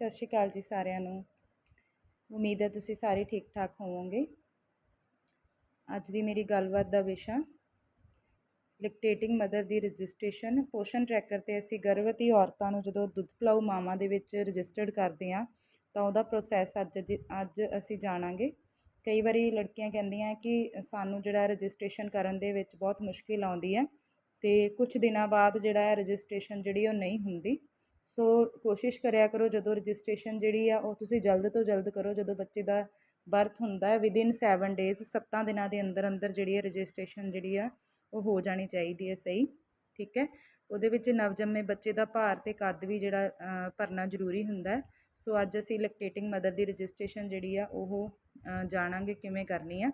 ਸਤਿ ਸ਼੍ਰੀ ਅਕਾਲ ਜੀ ਸਾਰਿਆਂ ਨੂੰ। ਉਮੀਦ ਹੈ ਤੁਸੀਂ ਸਾਰੇ ਠੀਕ ਠਾਕ ਹੋਵੋਗੇ। ਅੱਜ ਦੀ ਮੇਰੀ ਗੱਲਬਾਤ ਦਾ ਵਿਸ਼ਾ ਲਿਕਟੇਟਿੰਗ ਮਦਰ ਦੀ ਰਜਿਸਟ੍ਰੇਸ਼ਨ। ਪੋਸ਼ਨ ਟਰੈਕਰ ਤੇ ਅਸੀਂ ਗਰਭਵਤੀ ਔਰਤਾਂ ਨੂੰ ਜਦੋਂ ਦੁੱਧ ਪਿਲਾਊ ਮਾਵਾਂ ਦੇ ਵਿੱਚ ਰਜਿਸਟਰਡ ਕਰਦੇ ਆ ਤਾਂ ਉਹਦਾ ਪ੍ਰੋਸੈਸ ਅੱਜ ਅੱਜ ਅਸੀਂ ਜਾਣਾਂਗੇ। ਕਈ ਵਾਰੀ ਲੜਕੀਆਂ ਕਹਿੰਦੀਆਂ ਕਿ ਸਾਨੂੰ ਜਿਹੜਾ ਰਜਿਸਟ੍ਰੇਸ਼ਨ ਕਰਨ ਦੇ ਵਿੱਚ ਬਹੁਤ ਮੁਸ਼ਕਿਲ ਆਉਂਦੀ ਹੈ ਤੇ ਕੁਝ ਦਿਨਾਂ ਬਾਅਦ ਜਿਹੜਾ ਰਜਿਸਟ੍ਰੇਸ਼ਨ ਜਿਹੜੀ ਉਹ ਨਹੀਂ ਹੁੰਦੀ। ਸੋ ਕੋਸ਼ਿਸ਼ ਕਰਿਆ ਕਰੋ ਜਦੋਂ ਰਜਿਸਟ੍ਰੇਸ਼ਨ ਜਿਹੜੀ ਆ ਉਹ ਤੁਸੀਂ ਜਲਦ ਤੋਂ ਜਲਦ ਕਰੋ, ਜਦੋਂ ਬੱਚੇ ਦਾ ਬਰਥ ਹੁੰਦਾ ਹੈ ਵਿਦਿਨ 7 ਡੇਜ਼ 7 ਦਿਨਾਂ ਦੇ ਅੰਦਰ ਅੰਦਰ ਜਿਹੜੀ ਹੈ ਰਜਿਸਟ੍ਰੇਸ਼ਨ ਜਿਹੜੀ ਆ ਉਹ ਹੋ ਜਾਣੀ ਚਾਹੀਦੀ ਹੈ ਸਹੀ, ਠੀਕ ਹੈ? ਉਹਦੇ ਵਿੱਚ ਨਵਜੰਮੇ ਬੱਚੇ ਦਾ ਭਾਰ ਤੇ ਕੱਦ ਵੀ ਜਿਹੜਾ ਭਰਨਾ ਜ਼ਰੂਰੀ ਹੁੰਦਾ ਹੈ। ਸੋ ਅੱਜ ਅਸੀਂ ਲੈਕਟੇਟਿੰਗ ਮਦਰ ਦੀ ਰਜਿਸਟ੍ਰੇਸ਼ਨ ਜਿਹੜੀ ਆ ਉਹ ਜਾਣਾਂਗੇ ਕਿਵੇਂ ਕਰਨੀ ਆ।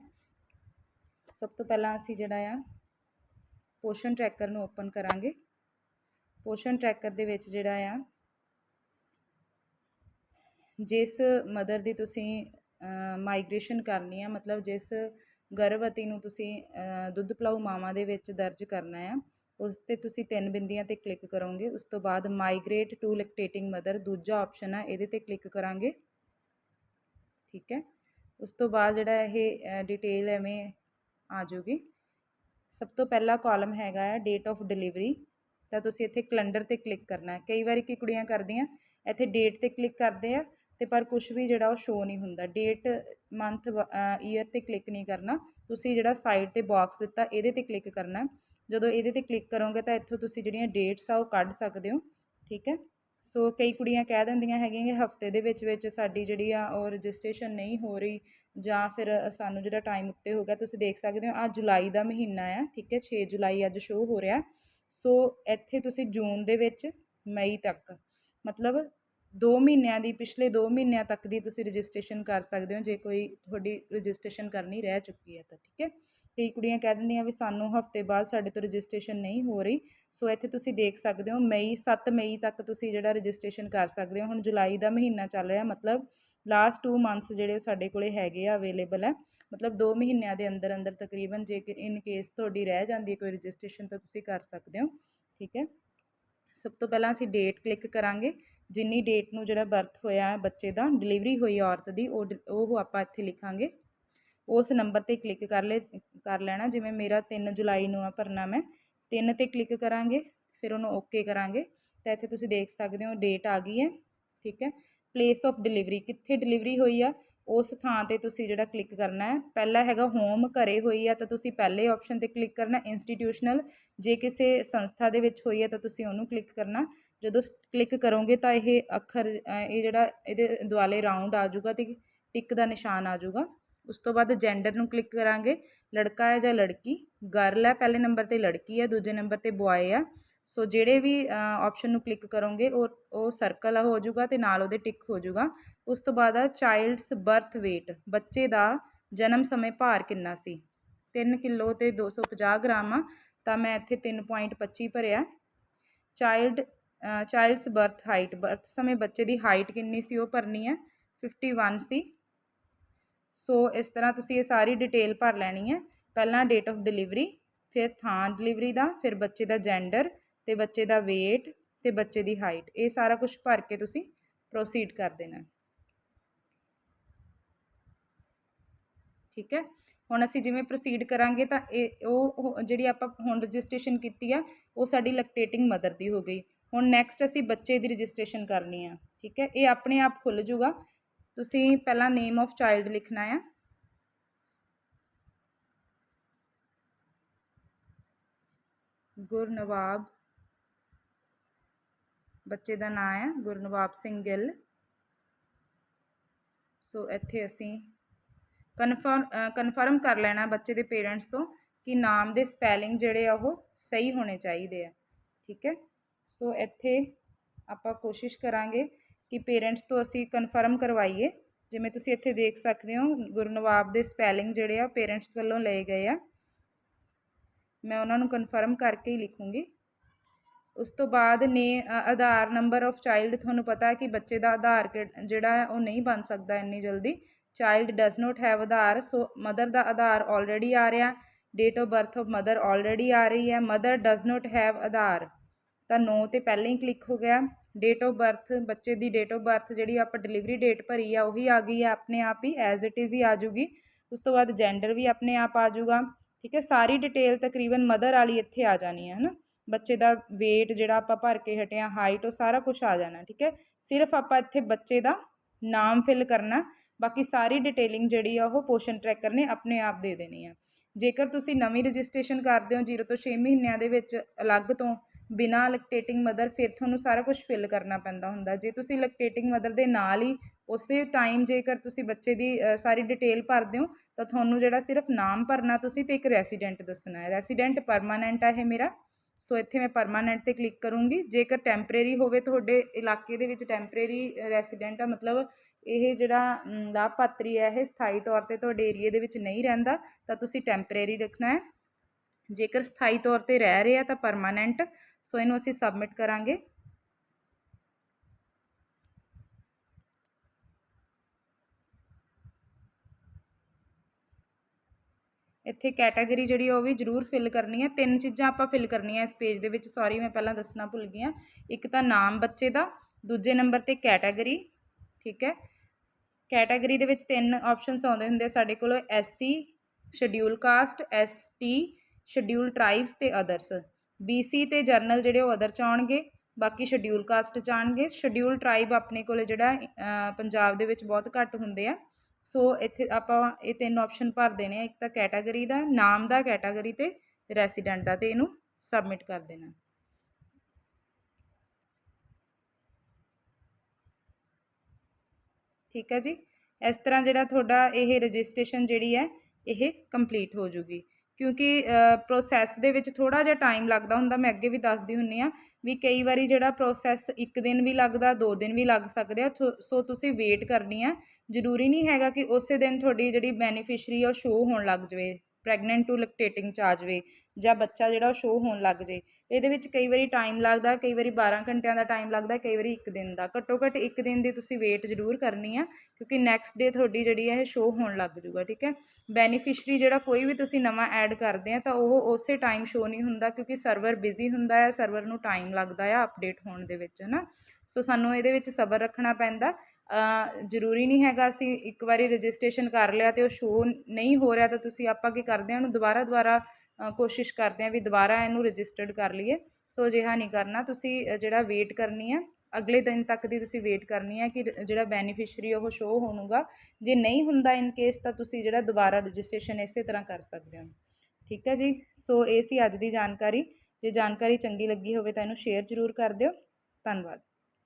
ਸਭ ਤੋਂ ਪਹਿਲਾਂ ਅਸੀਂ ਜਿਹੜਾ ਆ ਪੋਸ਼ਨ ਟਰੈਕਰ ਨੂੰ ਓਪਨ ਕਰਾਂਗੇ। ਪੋਸ਼ਨ ਟਰੈਕਰ ਦੇ ਵਿੱਚ ਜਿਹੜਾ ਆ ਜਿਸ ਮਦਰ ਦੀ ਤੁਸੀਂ ਮਾਈਗ੍ਰੇਸ਼ਨ ਕਰਨੀ ਆ, ਮਤਲਬ ਜਿਸ ਗਰਭਵਤੀ ਨੂੰ ਤੁਸੀਂ ਦੁੱਧ ਪਿਲਾਊ ਮਾਵਾਂ ਦੇ ਵਿੱਚ ਦਰਜ ਕਰਨਾ ਆ, ਉਸ ਤੇ ਤੁਸੀਂ ਤਿੰਨ ਬਿੰਦੀਆਂ ਤੇ ਕਲਿੱਕ ਕਰੋਗੇ, ਉਸ ਤੋਂ ਬਾਅਦ ਮਾਈਗ੍ਰੇਟ ਟੂ ਲੈਕਟੇਟਿੰਗ ਮਦਰ ਦੂਜਾ ਆਪਸ਼ਨ ਆ, ਇਹਦੇ ਤੇ ਕਲਿੱਕ ਕਰਾਂਗੇ। ਠੀਕ ਹੈ? ਉਸ ਤੋਂ ਬਾਅਦ ਜਿਹੜਾ ਇਹ ਡਿਟੇਲ ਐਵੇਂ ਆ ਜਾਊਗੀ। ਸਭ ਤੋਂ ਪਹਿਲਾ ਕਾਲਮ ਹੈਗਾ ਹੈ ਡੇਟ ਆਫ ਡਿਲੀਵਰੀ ਤਾਂ ਤੁਸੀਂ ਇੱਥੇ ਕੈਲੰਡਰ ਤੇ ਕਲਿੱਕ ਕਰਨਾ। ਹੈ ਕਈ ਵਾਰੀ ਕੀ ਕੁੜੀਆਂ ਕਰਦੀਆਂ, ਇੱਥੇ ਡੇਟ ਤੇ ਕਲਿੱਕ ਕਰਦੇ ਆ ਅਤੇ ਪਰ ਕੁਛ ਵੀ ਜਿਹੜਾ ਉਹ ਸ਼ੋ ਨਹੀਂ ਹੁੰਦਾ। ਡੇਟ ਮੰਥ ਈਅਰ ਤੇ ਕਲਿੱਕ ਨਹੀਂ ਕਰਨਾ। ਤੁਸੀਂ ਜਿਹੜਾ ਸਾਈਡ ਤੇ ਬਾਕਸ ਦਿੱਤਾ, ਇਹਦੇ ਤੇ ਕਲਿੱਕ ਕਰਨਾ। ਜਦੋਂ ਇਹਦੇ ਤੇ ਕਲਿੱਕ ਕਰੋਗੇ ਤਾਂ ਇੱਥੋਂ ਤੁਸੀਂ ਜਿਹੜੀਆਂ ਡੇਟਸ ਆ ਉਹ ਕੱਢ ਸਕਦੇ ਹੋ। ਠੀਕ ਹੈ? ਸੋ ਕਈ ਕੁੜੀਆਂ ਕਹਿ ਦਿੰਦੀਆਂ ਹੈਗੀਆਂ ਕਿ ਹਫ਼ਤੇ ਦੇ ਵਿੱਚ ਵਿੱਚ ਸਾਡੀ ਜਿਹੜੀ ਆ ਉਹ ਰਜਿਸਟ੍ਰੇਸ਼ਨ ਨਹੀਂ ਹੋ ਰਹੀ ਜਾਂ ਫਿਰ ਸਾਨੂੰ ਜਿਹੜਾ ਟਾਈਮ ਉੱਤੇ ਹੋ ਗਿਆ, ਤੁਸੀਂ ਦੇਖ ਸਕਦੇ ਹੋ ਆ ਜੁਲਾਈ ਦਾ ਮਹੀਨਾ ਆ। ਠੀਕ ਹੈ? 6 ਜੁਲਾਈ ਅੱਜ ਸ਼ੋਅ ਹੋ ਰਿਹਾ। ਸੋ ਇੱਥੇ ਤੁਸੀਂ ਜੂਨ ਦੇ ਵਿੱਚ, ਮਈ ਤੱਕ, ਮਤਲਬ ਦੋ ਮਹੀਨਿਆਂ ਦੀ, ਪਿਛਲੇ ਦੋ ਮਹੀਨਿਆਂ ਤੱਕ ਦੀ ਤੁਸੀਂ ਰਜਿਸਟ੍ਰੇਸ਼ਨ ਕਰ ਸਕਦੇ ਹੋ, ਜੇ ਕੋਈ ਤੁਹਾਡੀ ਰਜਿਸਟ੍ਰੇਸ਼ਨ ਕਰਨੀ ਰਹਿ ਚੁੱਕੀ ਹੈ ਤਾਂ, ਠੀਕ ਹੈ? ਕਈ ਕੁੜੀਆਂ ਕਹਿ ਦਿੰਦੀਆਂ ਵੀ ਸਾਨੂੰ ਹਫ਼ਤੇ ਬਾਅਦ ਸਾਡੇ ਤੋਂ ਰਜਿਸਟ੍ਰੇਸ਼ਨ ਨਹੀਂ ਹੋ ਰਹੀ, ਸੋ ਇੱਥੇ ਤੁਸੀਂ ਦੇਖ ਸਕਦੇ ਹੋ ਮਈ 7 ਮਈ ਤੱਕ ਤੁਸੀਂ ਜਿਹੜਾ ਰਜਿਸਟ੍ਰੇਸ਼ਨ ਕਰ ਸਕਦੇ ਹੋ, ਹੁਣ ਜੁਲਾਈ ਦਾ ਮਹੀਨਾ ਚੱਲ ਰਿਹਾ, ਮਤਲਬ ਲਾਸਟ 2 ਮੰਥਸ ਜਿਹੜੇ ਉਹ ਸਾਡੇ ਕੋਲੇ ਹੈਗੇ ਆ ਅਵੇਲੇਬਲ ਹੈ, ਮਤਲਬ 2 ਮਹੀਨਿਆਂ ਦੇ ਅੰਦਰ ਅੰਦਰ ਤਕਰੀਬਨ ਜੇ ਇਨ ਕੇਸ ਤੁਹਾਡੀ ਰਹਿ ਜਾਂਦੀ ਹੈ ਕੋਈ ਰਜਿਸਟ੍ਰੇਸ਼ਨ ਤਾਂ ਤੁਸੀਂ ਕਰ ਸਕਦੇ ਹੋ, ਠੀਕ ਹੈ? ਸਭ ਤੋਂ ਪਹਿਲਾਂ ਅਸੀਂ ਡੇਟ ਕਲਿੱਕ ਕਰਾਂਗੇ। ਜਿੰਨੀ ਡੇਟ ਨੂੰ ਜਿਹੜਾ ਬਰਥ ਹੋਇਆ ਬੱਚੇ ਦਾ ਡਿਲੀਵਰੀ ਹੋਈ ਔਰਤ ਦੀ, ਉਹ ਡ- ਉਹ ਆਪਾਂ ਇੱਥੇ ਲਿਖਾਂਗੇ। ਉਸ ਨੰਬਰ ਤੇ ਕਲਿੱਕ ਕਰ ਲੈ, ਕਰ ਲੈਣਾ। ਜਿਵੇਂ ਮੇਰਾ 3 ਜੁਲਾਈ ਨੂੰ ਆ ਭਰਨਾ ਮੈਂ 3 ਤੇ ਕਲਿੱਕ ਕਰਾਂਗੇ, ਫਿਰ ਉਹਨੂੰ ਓਕੇ ਕਰਾਂਗੇ। ਤਾਂ ਇੱਥੇ ਤੁਸੀਂ ਦੇਖ ਸਕਦੇ ਹੋ ਡੇਟ ਆ ਗਈ ਹੈ, ਠੀਕ ਹੈ। ਪਲੇਸ ਆਫ ਡਿਲੀਵਰੀ ਕਿੱਥੇ ਡਿਲੀਵਰੀ ਹੋਈ ਆ? ਉਸ ਥਾਂ ਤੇ ਤੁਸੀਂ ਜਿਹੜਾ ਕਲਿੱਕ ਕਰਨਾ ਹੈ, ਪਹਿਲਾ ਹੈਗਾ ਹੋਮ ਘਰੇ ਹੋਈ ਆ ਤਾਂ ਤੁਸੀਂ ਪਹਿਲੇ ਆਪਸ਼ਨ ਤੇ ਕਲਿੱਕ ਕਰਨਾ ਇੰਸਟੀਟਿਊਸ਼ਨਲ ਜੇ ਕਿਸੇ ਸੰਸਥਾ ਦੇ ਵਿੱਚ ਹੋਈ ਹੈ ਤਾਂ ਤੁਸੀਂ ਉਹਨੂੰ ਕਲਿੱਕ ਕਰਨਾ ਜਦੋਂ ਕਲਿੱਕ ਕਰੋਗੇ ਤਾਂ ਇਹ ਅੱਖਰ ਇਹ ਜਿਹੜਾ ਇਹਦੇ ਦੁਆਲੇ ਰਾਉਂਡ ਆ ਜਾਊਗਾ ਤੇ ਟਿਕ ਦਾ ਨਿਸ਼ਾਨ ਆ ਜਾਊਗਾ। ਉਸ ਤੋਂ ਬਾਅਦ ਜੈਂਡਰ ਨੂੰ ਕਲਿੱਕ ਕਰਾਂਗੇ। ਲੜਕਾ ਹੈ ਜਾਂ ਲੜਕੀ? ਗਰਲ ਹੈ, ਪਹਿਲੇ ਨੰਬਰ ਤੇ ਲੜਕੀ ਹੈ, ਦੂਜੇ ਨੰਬਰ ਤੇ ਬੁਆਏ ਹੈ। ਸੋ ਜਿਹੜੇ ਵੀ ਆਪਸ਼ਨ ਨੂੰ ਕਲਿੱਕ ਕਰੋਗੇ, ਉਹ ਉਹ ਸਰਕਲ ਹੋ ਜਾਊਗਾ ਤੇ ਨਾਲ ਉਹਦੇ ਟਿਕ ਹੋ ਜਾਊਗਾ। ਉਸ ਤੋਂ ਬਾਅਦ ਆ ਚਾਈਲਡਸ ਬਰਥ weight, ਬੱਚੇ ਦਾ ਜਨਮ ਸਮੇਂ ਭਾਰ ਕਿੰਨਾ ਸੀ? 3 ਕਿਲੋ ਤੇ 250 ਗ੍ਰਾਮ ਆ, ਤਾਂ ਮੈਂ ਇੱਥੇ 3.25 ਭਰਿਆ। Child child's birth height birth ਸਮੇਂ ਬੱਚੇ ਦੀ ਹਾਈਟ ਕਿੰਨੀ ਸੀ, ਉਹ ਭਰਨੀ ਹੈ 51 ਸੀ। ਸੋ ਇਸ ਤਰ੍ਹਾਂ ਤੁਸੀਂ ਇਹ ਸਾਰੀ ਡਿਟੇਲ ਭਰ ਲੈਣੀ ਹੈ ਪਹਿਲਾਂ ਡੇਟ ਆਫ ਡਿਲੀਵਰੀ ਫਿਰ ਥਾਂ ਡਿਲੀਵਰੀ ਦਾ, ਫਿਰ ਬੱਚੇ ਦਾ ਜੈਂਡਰ ਤੇ ਬੱਚੇ ਦਾ weight ਤੇ ਬੱਚੇ ਦੀ ਹਾਈਟ ਇਹ ਸਾਰਾ ਕੁਝ ਭਰ ਕੇ ਤੁਸੀਂ ਪ੍ਰੋਸੀਡ ਕਰ ਦੇਣਾ। ਠੀਕ ਹੈ? ਹੁਣ ਅਸੀਂ ਜਿਵੇਂ ਪ੍ਰੋਸੀਡ ਕਰਾਂਗੇ ਤਾਂ ਇਹ, ਉਹ ਉਹ ਜਿਹੜੀ ਆਪਾਂ ਹੁਣ ਰਜਿਸਟ੍ਰੇਸ਼ਨ ਕੀਤੀ ਆ, ਉਹ ਸਾਡੀ ਲੈਕਟੇਟਿੰਗ ਮਦਰ ਦੀ ਹੋ ਗਈ। ਹੁਣ ਨੈਕਸਟ ਅਸੀਂ ਬੱਚੇ ਦੀ ਰਜਿਸਟ੍ਰੇਸ਼ਨ ਕਰਨੀ ਆ, ਠੀਕ ਹੈ? ਇਹ ਆਪਣੇ ਆਪ ਖੁੱਲ ਜੂਗਾ। ਤੁਸੀਂ ਪਹਿਲਾਂ ਨੇਮ ਆਫ ਚਾਈਲਡ ਲਿਖਣਾ ਆ। ਗੁਰਨਵਾਬ ਬੱਚੇ ਦਾ ਨਾਮ ਹੈ ਗੁਰਨਵਾਬ ਸਿੰਘ ਗਿੱਲ। ਸੋ ਇੱਥੇ ਅਸੀਂ ਕਨਫਰਮ ਕਨਫਰਮ ਕਰ ਲੈਣਾ ਬੱਚੇ ਦੇ ਪੇਰੈਂਟਸ ਤੋਂ ਕਿ ਨਾਮ ਦੇ ਸਪੈਲਿੰਗ ਜਿਹੜੇ ਆ ਉਹ ਸਹੀ ਹੋਣੇ ਚਾਹੀਦੇ ਆ। ਠੀਕ ਹੈ? ਸੋ ਇੱਥੇ ਆਪਾਂ ਕੋਸ਼ਿਸ਼ ਕਰਾਂਗੇ ਕਿ ਪੇਰੈਂਟਸ ਤੋਂ ਅਸੀਂ ਕਨਫਰਮ ਕਰਵਾਈਏ। ਜਿਵੇਂ ਤੁਸੀਂ ਇੱਥੇ ਦੇਖ ਸਕਦੇ ਹੋ, ਗੁਰਨਵਾਬ ਦੇ ਸਪੈਲਿੰਗ ਜਿਹੜੇ ਆ ਪੇਰੈਂਟਸ ਵੱਲੋਂ ਲਏ ਗਏ ਆ। ਮੈਂ ਉਹਨਾਂ ਨੂੰ ਕਨਫਰਮ ਕਰਕੇ ਹੀ ਲਿਖੂੰਗੀ। ਉਸ ਤੋਂ ਬਾਅਦ ਨੇ ਅ, ਆਧਾਰ ਨੰਬਰ ਆਫ ਚਾਈਲਡ ਤੁਹਾਨੂੰ ਪਤਾ ਹੈ ਕਿ ਬੱਚੇ ਦਾ ਆਧਾਰ ਕਿ- ਜਿਹੜਾ ਹੈ ਉਹ ਨਹੀਂ ਬਣ ਸਕਦਾ ਇੰਨੀ ਜਲਦੀ। Child does not have Aadhaar so mother the Aadhaar already ਆ ਰਿਹਾ date of birth of mother already ਆ ਰਹੀ ਹੈ। Mother does not have Aadhaar. ਤਾਂ ਨੋ ਤੇ ਪਹਿਲਾਂ ਹੀ ਕਲਿੱਕ ਹੋ ਗਿਆ। ਡੇਟ ਆਫ ਬਰਥ ਬੱਚੇ ਦੀ ਡੇਟ ਆਫ ਬਰਥ ਜਿਹੜੀ ਆਪਾਂ ਡਿਲੀਵਰੀ ਡੇਟ ਭਰੀ ਆ ਉਹੀ ਆ ਗਈ ਆ ਆਪਣੇ ਆਪ ਹੀ ਐਜ਼ ਇਟ ਇਜ਼ ਹੀ ਆ ਜੂਗੀ। ਉਸ ਤੋਂ ਬਾਅਦ ਜੈਂਡਰ ਵੀ ਆਪਣੇ ਆਪ ਆ ਜਾਊਗਾ ਠੀਕ ਹੈ ਸਾਰੀ ਡਿਟੇਲ ਤਕਰੀਬਨ ਮਦਰ ਵਾਲੀ ਇੱਥੇ ਆ ਜਾਣੀ ਹੈ ਹਨਾ? ਬੱਚੇ ਦਾ weight ਜਿਹੜਾ ਆਪਾਂ ਭਰ ਕੇ ਹਟੇ ਆ ਹਾਈਟ ਉਹ ਸਾਰਾ ਕੁਝ ਆ ਜਾਣਾ, ਠੀਕ ਹੈ? ਸਿਰਫ ਆਪਾਂ ਇੱਥੇ ਬੱਚੇ ਦਾ ਨਾਮ ਫਿਲ ਕਰਨਾ, ਬਾਕੀ ਸਾਰੀ ਡਿਟੇਲਿੰਗ ਜਿਹੜੀ ਆ, ਉਹ ਪੋਸ਼ਨ ਟਰੈਕਰ ਨੇ ਆਪਣੇ ਆਪ ਦੇ ਦੇਣੀ ਆ। ਜੇਕਰ ਤੁਸੀਂ ਨਵੀਂ ਰਜਿਸਟ੍ਰੇਸ਼ਨ ਕਰਦੇ ਹੋ 0 ਤੋਂ 6 ਮਹੀਨਿਆਂ ਦੇ ਵਿੱਚ ਅਲੱਗ ਤੋਂ, ਬਿਨਾਂ ਲੈਕਟੇਟਿੰਗ ਮਦਰ ਫਿਰ ਤੁਹਾਨੂੰ ਸਾਰਾ ਕੁਝ ਫਿਲ ਕਰਨਾ ਪੈਂਦਾ ਹੁੰਦਾ। ਜੇ ਤੁਸੀਂ ਲੈਕਟੇਟਿੰਗ ਮਦਰ ਦੇ ਨਾਲ ਹੀ ਉਸੇ ਟਾਈਮ ਜੇਕਰ ਤੁਸੀਂ ਬੱਚੇ ਦੀ ਸਾਰੀ ਡਿਟੇਲ ਭਰਦੇ ਹੋ, ਤਾਂ ਤੁਹਾਨੂੰ ਜਿਹੜਾ ਸਿਰਫ ਨਾਮ ਭਰਨਾ, ਤੁਸੀਂ ਤੇ ਇੱਕ ਰੈਸੀਡੈਂਟ ਦੱਸਣਾ ਹੈ। ਰੈਸੀਡੈਂਟ ਪਰਮਾਨੈਂਟ ਆ ਇਹ ਮੇਰਾ। ਸੋ ਇੱਥੇ ਮੈਂ ਪਰਮਾਨੈਂਟ ਤੇ ਕਲਿੱਕ ਕਰੂੰਗੀ। ਜੇਕਰ ਟੈਂਪਰੇਰੀ ਹੋਵੇ ਤੁਹਾਡੇ ਇਲਾਕੇ ਦੇ ਵਿੱਚ ਟੈਂਪਰੇਰੀ ਰੈਸੀਡੈਂਟ ਆ, ਮਤਲਬ ਇਹ ਜਿਹੜਾ ਲਾਭਪਾਤਰੀ ਹੈ, ਇਹ ਸਥਾਈ ਤੌਰ ਤੇ ਤੁਹਾਡੇ ਏਰੀਏ ਦੇ ਵਿੱਚ ਨਹੀਂ ਰਹਿੰਦਾ, ਤਾਂ ਤੁਸੀਂ ਟੈਂਪਰੇਰੀ ਰੱਖਣਾ ਹੈ। ਜੇਕਰ ਸਥਾਈ ਤੌਰ ਤੇ ਰਹਿ ਰਿਹਾ ਤਾਂ ਪਰਮਾਨੈਂਟ ਸੋ ਇਹਨੂੰ ਅਸੀਂ ਸਬਮਿਟ ਕਰਾਂਗੇ। ਇੱਥੇ ਕੈਟਾਗਰੀ ਜਿਹੜੀ ਆ ਉਹ ਵੀ ਜ਼ਰੂਰ ਫਿਲ ਕਰਨੀ ਹੈ ਤਿੰਨ ਚੀਜ਼ਾਂ ਆਪਾਂ ਫਿਲ ਕਰਨੀਆਂ ਇਸ ਪੇਜ ਦੇ ਵਿੱਚ। ਸੌਰੀ ਮੈਂ ਪਹਿਲਾਂ ਦੱਸਣਾ ਭੁੱਲ ਗਈ ਹਾਂ ਇੱਕ ਤਾਂ ਨਾਮ ਬੱਚੇ ਦਾ, ਦੂਜੇ ਨੰਬਰ ਤੇ ਕੈਟਾਗਰੀ ਠੀਕ ਹੈ? ਕੈਟਾਗਰੀ ਦੇ ਵਿੱਚ ਤਿੰਨ ਆਪਸ਼ਨਸ ਆਉਂਦੇ ਹੁੰਦੇ ਸਾਡੇ ਕੋਲ। SC schedule caste ST schedule tribes ਤੇ ਅਦਰਸ ਬੀਸੀ ਤੇ ਜਰਨਲ ਜਿਹੜੇ ਉਹ ਅਦਰ ਚ ਆਉਣਗੇ। ਬਾਕੀ ਸ਼ਡਿਊਲ ਕਾਸਟ ਚ ਆਉਣਗੇ। ਸ਼ਡਿਊਲ ਟ੍ਰਾਈਬ ਆਪਣੇ ਕੋਲ ਜਿਹੜਾ ਪੰਜਾਬ ਦੇ ਵਿੱਚ ਬਹੁਤ ਘੱਟ ਹੁੰਦੇ ਆ। ਸੋ ਇੱਥੇ ਆਪਾਂ ਇਹ ਤਿੰਨ ਆਪਸ਼ਨ ਭਰ ਦੇਣੇ ਆ। ਇੱਕ ਤਾਂ ਕੈਟਾਗਰੀ ਦਾ, ਨਾਮ ਦਾ ਕੈਟਾਗਰੀ ਤੇ ਰੈਸੀਡੈਂਟ ਦਾ ਤੇ ਇਹਨੂੰ ਸਬਮਿਟ ਕਰ ਦੇਣਾ। ਠੀਕ ਹੈ ਜੀ? ਇਸ ਤਰ੍ਹਾਂ ਜਿਹੜਾ ਤੁਹਾਡਾ ਇਹ ਰਜਿਸਟ੍ਰੇਸ਼ਨ ਜਿਹੜੀ ਹੈ, ਇਹ ਕੰਪਲੀਟ ਹੋ ਜੂਗੀ। ਕਿਉਂਕਿ ਪ੍ਰੋਸੈਸ ਦੇ ਵਿੱਚ ਥੋੜ੍ਹਾ ਜਿਹਾ ਟਾਈਮ ਲੱਗਦਾ ਹੁੰਦਾ, ਮੈਂ ਅੱਗੇ ਵੀ ਦੱਸਦੀ ਹੁੰਦੀ ਆ ਵੀ ਕਈ ਵਾਰੀ ਜਿਹੜਾ ਪ੍ਰੋਸੈਸ ਇੱਕ ਦਿਨ ਵੀ ਲੱਗਦਾ, ਦੋ ਦਿਨ ਵੀ ਲੱਗ ਸਕਦੇ ਆ, ਥੋ- ਸੋ ਤੁਸੀਂ ਵੇਟ ਕਰਨੀ ਆ। ਜ਼ਰੂਰੀ ਨਹੀਂ ਹੈਗਾ ਕਿ ਉਸੇ ਦਿਨ ਤੁਹਾਡੀ ਜਿਹੜੀ ਬੈਨੀਫਿਸ਼ਰੀ ਆ ਉਹ ਸ਼ੋਅ ਹੋਣ ਲੱਗ ਜਵੇ ਪ੍ਰੈਗਨੈਂਟ ਟੂ ਲੈਕਟੇਟਿੰਗ ਚ ਆ ਜਾਵੇ ਜਾਂ ਬੱਚਾ ਜਿਹੜਾ ਉਹ ਸ਼ੋਅ ਹੋਣ ਲੱਗ ਜੇ ਇਹਦੇ ਵਿੱਚ ਕਈ ਵਾਰੀ ਟਾਈਮ ਲੱਗਦਾ, ਕਈ ਵਾਰੀ 12 ਘੰਟਿਆਂ ਦਾ ਟਾਈਮ ਲੱਗਦਾ, ਕਈ ਵਾਰੀ ਇੱਕ ਦਿਨ ਦਾ। ਘੱਟੋ ਘੱਟ ਇੱਕ ਦਿਨ ਦੀ ਤੁਸੀਂ ਵੇਟ ਜ਼ਰੂਰ ਕਰਨੀ ਆ, ਕਿਉਂਕਿ ਨੈਕਸਟ ਡੇ ਤੁਹਾਡੀ ਜਿਹੜੀ ਹੈ ਇਹ ਸ਼ੋਅ ਹੋਣ ਲੱਗ ਜੂਗਾ ਠੀਕ ਹੈ? ਬੈਨੀਫਿਸ਼ਰੀ ਜਿਹੜਾ ਕੋਈ ਵੀ ਤੁਸੀਂ ਨਵਾਂ ਐਡ ਕਰਦੇ ਆ, ਤਾਂ ਉਹ ਉਸੇ ਟਾਈਮ ਸ਼ੋਅ ਨਹੀਂ ਹੁੰਦਾ, ਕਿਉਂਕਿ ਸਰਵਰ ਬਿਜ਼ੀ ਹੁੰਦਾ ਹੈ ਸਰਵਰ ਨੂੰ ਟਾਈਮ ਲੱਗਦਾ ਆ ਅਪਡੇਟ ਹੋਣ ਦੇ ਵਿੱਚ, ਹਨਾ? ਸੋ ਸਾਨੂੰ ਇਹਦੇ ਵਿੱਚ ਸਬਰ ਰੱਖਣਾ ਪੈਂਦਾ। ਜ਼ਰੂਰੀ ਨਹੀਂ ਹੈਗਾ ਅਸੀਂ ਇੱਕ ਵਾਰੀ ਰਜਿਸਟ੍ਰੇਸ਼ਨ ਕਰ ਲਿਆ ਤੇ ਉਹ ਸ਼ੋਅ ਨਹੀਂ ਹੋ ਰਿਹਾ, ਤਾਂ ਤੁਸੀਂ ਆਪਾਂ ਕੀ ਕਰਦੇ ਹਾਂ ਉਹਨੂੰ ਦੁਬਾਰਾ ਦੁਬਾਰਾ ਕੋਸ਼ਿਸ਼ ਕਰਦੇ ਹਾਂ ਵੀ ਦੁਬਾਰਾ ਇਹਨੂੰ ਰਜਿਸਟਰਡ ਕਰ ਲਈਏ। ਸੋ ਅਜਿਹਾ ਨਹੀਂ ਕਰਨਾ, ਤੁਸੀਂ ਜਿਹੜਾ ਵੇਟ ਕਰਨੀ ਹੈ ਅਗਲੇ ਦਿਨ ਤੱਕ ਦੀ ਤੁਸੀਂ ਵੇਟ ਕਰਨੀ ਹੈ ਕਿ ਜਿਹੜਾ ਬੈਨੀਫਿਸ਼ਰੀ ਉਹ ਸ਼ੋਅ ਹੋਣੂਗਾ। ਜੇ ਨਹੀਂ ਹੁੰਦਾ ਇਨ ਕੇਸ ਤਾਂ ਤੁਸੀਂ ਜਿਹੜਾ ਦੁਬਾਰਾ ਰਜਿਸਟ੍ਰੇਸ਼ਨ ਇਸੇ ਤਰ੍ਹਾਂ ਕਰ ਸਕਦੇ ਹੋ। ਠੀਕ ਹੈ ਜੀ? ਸੋ ਇਹ ਸੀ ਅੱਜ ਦੀ ਜਾਣਕਾਰੀ। ਜੇ ਜਾਣਕਾਰੀ ਚੰਗੀ ਲੱਗੀ ਹੋਵੇ ਤਾਂ ਇਹਨੂੰ ਸ਼ੇਅਰ ਜ਼ਰੂਰ ਕਰ ਦਿਓ। ਧੰਨਵਾਦ।